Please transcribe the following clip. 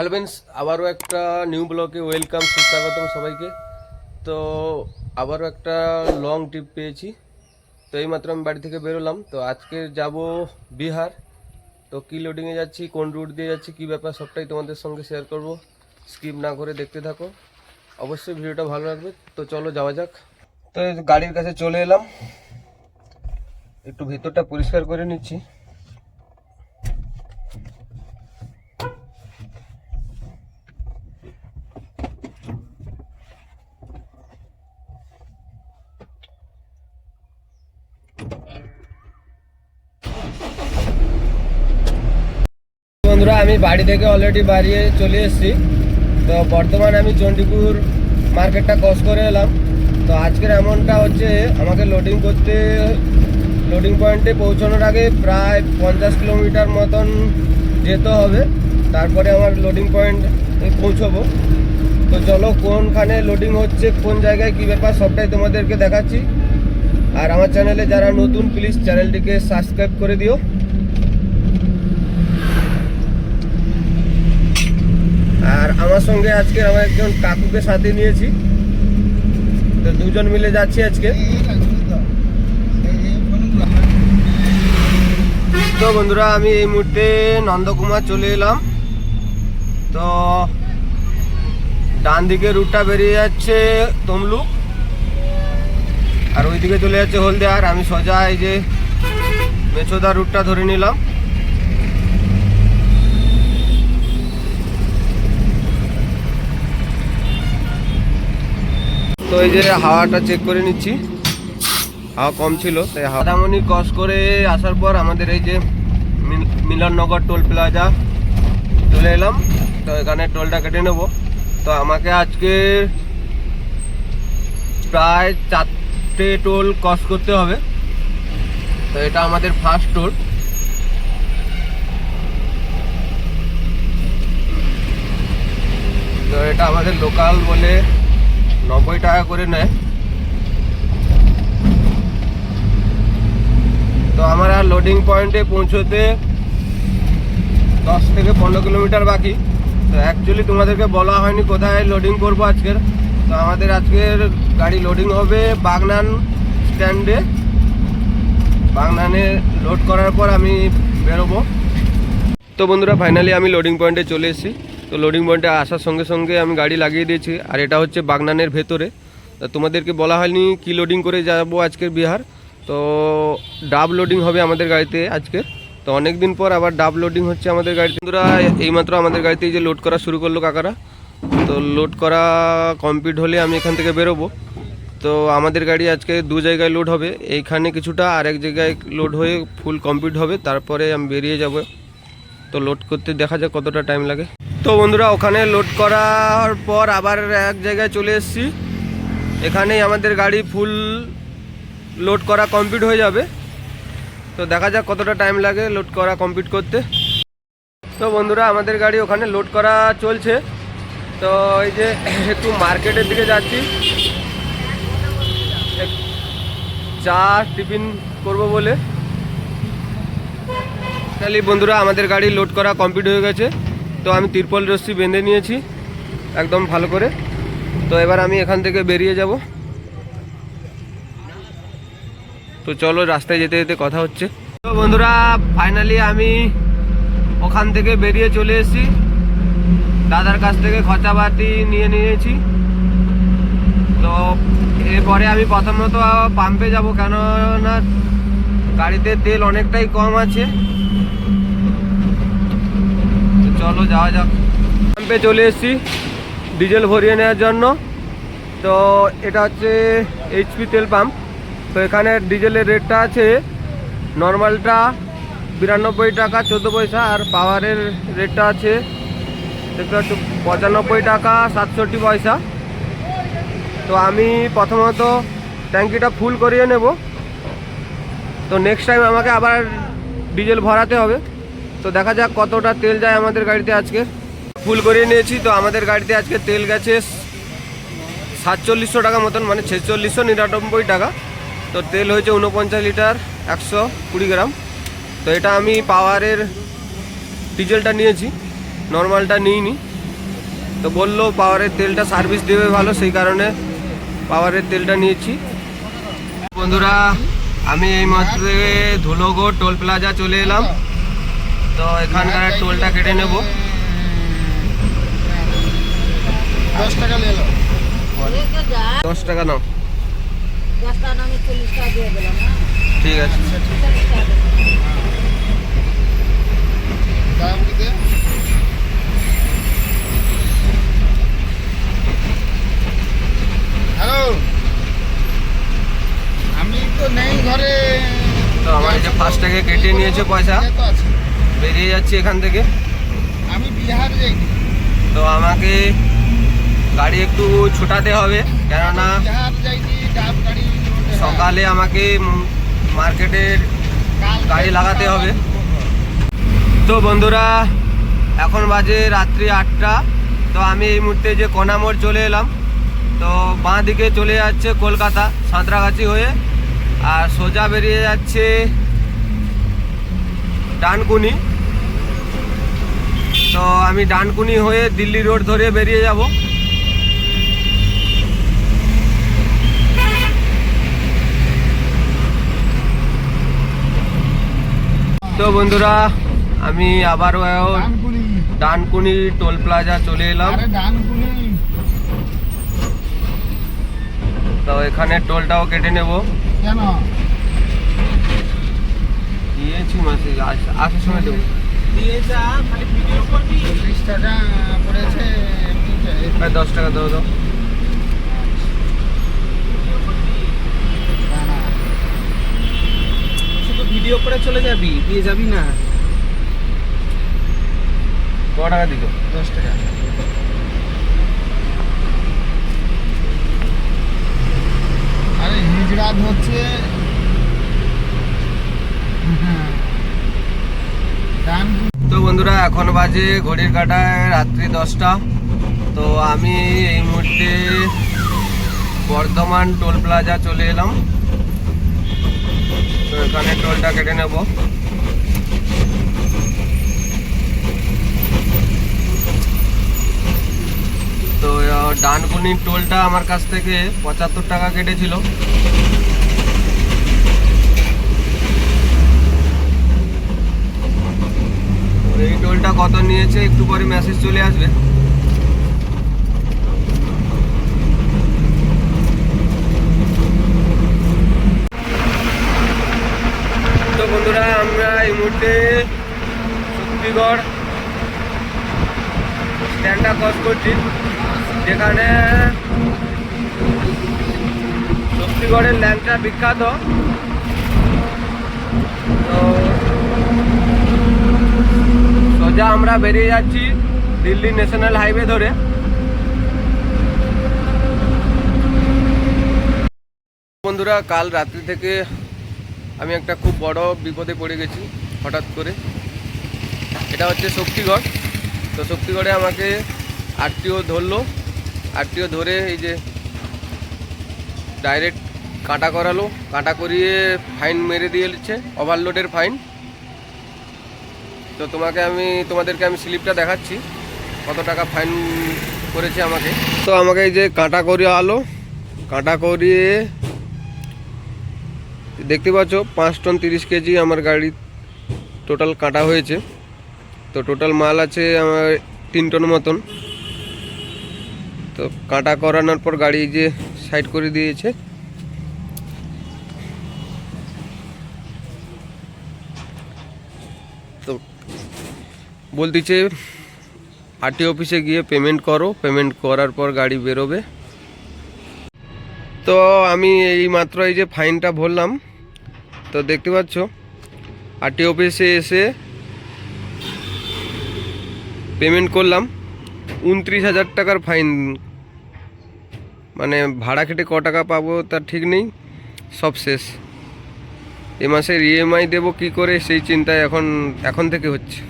Hello friends, আবারও একটা new ব্লগে ওয়েলকাম, সুস্বাগতম সবাইকে। তো আবারও একটা লং ট্রিপ পেয়েছি। তো এইমাত্র আমি বাড়ি থেকে বেরোলাম। তো আজকে যাব বিহার। তো কী লোডিংয়ে যাচ্ছি, কোন রুট দিয়ে যাচ্ছি, কী ব্যাপার, সবটাই তোমাদের সঙ্গে শেয়ার করব। স্কিপ না করে দেখতে থাকো। অবশ্যই ভিডিওটা ভালো লাগবে। তো চলো যাওয়া যাক। তো গাড়ির কাছে চলে এলাম। একটু ভেতরটা পরিষ্কার করে নিচ্ছি। বন্ধুরা, আমি বাড়ি থেকে অলরেডি বাড়িয়ে চলে এসেছি। তো বর্তমানে আমি চণ্ডীপুর মার্কেটটা ক্রস করে এলাম। তো আজকের এমনটা হচ্ছে, আমাকে লোডিং করতে লোডিং পয়েন্টে পৌঁছানোর আগে প্রায় পঞ্চাশ কিলোমিটার মতন যেতে হবে। তারপরে আমার লোডিং পয়েন্ট পৌঁছবো। তো চলো, কোনখানে লোডিং হচ্ছে, কোন জায়গায় কী ব্যাপার, সবটাই তোমাদেরকে দেখাচ্ছি। আর আমার চ্যানেলে যারা নতুন প্লিজ চ্যানেলটিকে সাবস্ক্রাইব করে দিও আর আমার সঙ্গে আজকে আমার একজন কাকুকে সাথে নিয়েছি। তো দুজন মিলে যাচ্ছি আজকে। তো বন্ধুরা, আমি এই মুহূর্তে নন্দকুমার চলে এলাম। তো ডান দিকে রুটটা বেরিয়ে যাচ্ছে তমলুক। আর ওইদিকে চলে যাচ্ছে হলদিয়ার আমি সোজা এই যে মেছোদা রুটটা ধরে নিলাম। তো এই যে হাওয়াটা চেক করে নিচ্ছি। হাওয়া কম ছিল, তাই হাওয়াদামনি ক্রস করে আসার পর আমাদের এই যে মিল- মিলননগর টোল প্লাজা চলে এলাম। তো এখানে টোলটা কেটে নেব। তো আমাকে আজকে প্রায় চারটে টোল ক্রস করতে হবে। তো এটা আমাদের ফার্স্ট টোল তো এটা আমাদের লোকাল বলে নব্বই টাকা করে নেয়। তো আমার লোডিং পয়েন্টে পৌঁছতে দশ থেকে পনেরো কিলোমিটার বাকি। তো অ্যাকচুয়ালি তোমাদেরকে বলা হয়নি কোথায় লোডিং করব আজকের। তো আমাদের আজকের গাড়ি লোডিং হবে বাগনান স্ট্যান্ডে বাগনানে লোড করার পর আমি বেরোবো। তো বন্ধুরা ফাইনালি আমি লোডিং পয়েন্টে চলে এসেছি। তো লোডিং পয়েন্টে আসার সঙ্গে সঙ্গে আমি গাড়ি লাগিয়ে দিয়েছি। আর এটা হচ্ছে বাগনানের ভেতরে। তা তোমাদেরকে বলা হয়নি কি লোডিং করে যাব আজকের বিহার। তো ডাব লোডিং হবে আমাদের গাড়িতে আজকে। তো অনেক দিন পর আবার ডাব লোডিং হচ্ছে আমাদের গাড়িতে। বন্ধুরা, এইমাত্র আমাদের গাড়িতে যে লোড করা শুরু করল কাকারা। তো লোড করা কমপ্লিট হলে আমি এখান থেকে বেরোবো। তো আমাদের গাড়ি আজকে দু জায়গায় লোড হবে। এইখানে কিছুটা আর এক জায়গায় লোড হয়ে ফুল কমপ্লিট হবে। তারপরে আমি বেরিয়ে যাব। তো লোড করতে দেখা যাক কতটা টাইম লাগে। তো বন্ধুরা, ওখানে লোড করার পর আবার এক জায়গায় চলে এসেছি। এখানেই আমাদের গাড়ি ফুল লোড করা কমপ্লিট হয়ে যাবে। তো দেখা যাক কতটা টাইম লাগে লোড করা কমপ্লিট করতে। তো বন্ধুরা, আমাদের গাড়ি ওখানে লোড করা চলছে। তো এই যে একটু মার্কেটের দিকে যাচ্ছি। চা টিফিন করব বলে। তাহলে বন্ধুরা, আমাদের গাড়ি লোড করা কমপ্লিট হয়ে গেছে। তো আমি তিরপল রশ্মি বেঁধে নিয়েছি, একদম ভালো করে। তো এবার আমি এখান থেকে বেরিয়ে যাব। তো চলো রাস্তায় যেতে যেতে কথা হচ্ছে। তো বন্ধুরা ফাইনালি আমি ওখান থেকে বেরিয়ে চলে এসেছি। দাদার কাছ থেকে খরচাপাতি নিয়ে নিয়েছি। তো এরপরে আমি প্রথমত পাম্পে যাব কেননা গাড়িতে তেল অনেকটাই কম আছে। চলো যাওয়া যাক। পাম্পে চলে এসেছি ডিজেল ভরিয়ে নেওয়ার জন্য। তো এটা হচ্ছে এইচপি তেল পাম্প তো এখানে ডিজেলের রেটটা আছে নর্মালটা বিরানব্বই টাকা, চোদ্দ পয়সা, আর পাওয়ারের রেটটা আছে, দেখতে পাচ্ছ, পঁচানব্বই টাকা, সাতষট্টি পয়সা। তো আমি প্রথমত ট্যাঙ্কিটা ফুল করিয়ে নেব। তো নেক্সট টাইম আমাকে আবার ডিজেল ভরাতে হবে। তো দেখা যাক কতটা তেল যায় আমাদের গাড়িতে আজকে। ফুল করিয়ে নিয়েছি, তো আমাদের গাড়িতে আজকে তেল গেছে সাতচল্লিশশো টাকা মতন মানে ছেচল্লিশশো নিরানব্বই টাকা। তো তেল হয়েছে উনপঞ্চাশ লিটার, একশো কুড়ি গ্রাম। তো এটা আমি পাওয়ারের ডিজেলটা নিয়েছি, নর্মালটা নিইনি। তো বলল পাওয়ারের তেলটা সার্ভিস দেবে ভালো, সেই কারণে পাওয়ারের তেলটা নিয়েছি। বন্ধুরা, আমি এই মাত্র ধুলোগড় টোল প্লাজা চলে এলাম। তো এখানকার টোলটা কেটে নেব। দশ টাকা দশ টাকা নাও। আমি চল্লিশ টাকা দিয়ে দিলাম হ্যাঁ। ঠিক আছে। দয়াবুড়িতে হ্যালো। আমি তো নেই ঘরে। তো আমার যে ফার্স্ট থেকে কেটে নিয়েছে পয়সা। বেরিয়ে যাচ্ছি এখান থেকে। আমি বিহার যাই তো আমাকে গাড়ি একটু ছোটাতে হবে কেননা সকালে আমাকে মার্কেটের গাড়ি লাগাতে হবে। তো বন্ধুরা এখন বাজে রাত্রি আটটা। তো আমি এই মুহূর্তে যে কনামোড় চলে এলাম তো বাঁ দিকে চলে যাচ্ছে কলকাতা সাঁতরাগাছি হয়ে। আর সোজা বেরিয়ে যাচ্ছে ডানকুনি। তো আমি ডানকুনি হয়ে দিল্লি রোড ধরে বেরিয়ে যাব। তো বন্ধুরা আমি আবারও ডানকুনি। টোল প্লাজা চলে এলাম। তো এখানে টোলটাও কেটে নেব। কেন? দিয়েছি মাসে আসার সময় দেবো। চল্লিশ টাকা পড়েছে দশ টাকা দাও। শুধু ভিডিও করে চলে যাবি দিয়ে যাবি না। ক টাকা দিল? দশ টাকা। আরে হিজড়া হচ্ছে। ডান তো বন্ধুরা, এখন বাজে ঘড়ির কাটায় রাত্রি দশটা। তো আমি এই মুহূর্তে বর্ধমান টোল প্লাজা চলে এলাম। তো এখানে টোলটা কেটে নেব। তো ডানকুনির টোলটা আমার কাছ থেকে পঁচাত্তর টাকা কেটেছিল এই টোলটা কত নিয়েছে, একটু পরে মেসেজ চলে আসবে। তো বন্ধুরা, আমরা এই মুহূর্তে শক্তিগড় স্ট্যান্ডটা ক্রস করছি। যেখানে শক্তিগড়ের ল্যাংচা বিখ্যাত। তো সোজা আমরা বেরিয়ে যাচ্ছি দিল্লি ন্যাশনাল হাইওয়ে ধরে। বন্ধুরা, কাল রাত্রি থেকে আমি একটা খুব বড় বিপদে পড়ে গেছি, হঠাৎ করে। এটা হচ্ছে শক্তিগড়। তো শক্তিগড়ে আমাকে আরটিও ধরলো। আরটিও ধরে এই যে ডাইরেক্ট কাটা করালো। কাটা করিয়ে ফাইন মেরে দিয়েছে ওভারলোডের ফাইন তো তোমাকে আমি, তোমাদেরকে আমি স্লিপটা দেখাচ্ছি, কত টাকা ফাইন করেছে আমাকে। তো আমাকে এই যে কাঁটা করিয়ে আলো, কাঁটা করিয়ে দেখতে পাচ্ছ, পাঁচ টন তিরিশ কেজি আমার গাড়ি টোটাল কাটা হয়েছে। তো টোটাল মাল আছে আমার তিন টন মতন। তো কাঁটা করানোর পর গাড়ি যে সাইড করে দিয়েছে। তো বলতেছে আরটি অফিসে গিয়ে পেমেন্ট করো পেমেন্ট করার পর গাড়ি বেরোবে। তো আমি এই মাত্র এই যে ফাইনটা ভরলাম, তো দেখতে পাচ্ছ আরটি অফিসে এসে পেমেন্ট করলাম। উনত্রিশ হাজার টাকার ফাইন মানে ভাড়া কেটে ক টাকা পাবো তার ঠিক নেই, সব শেষ। এ মাসের ইএমআই দেবো কী করে সেই চিন্তায় এখন এখন থেকে হচ্ছে।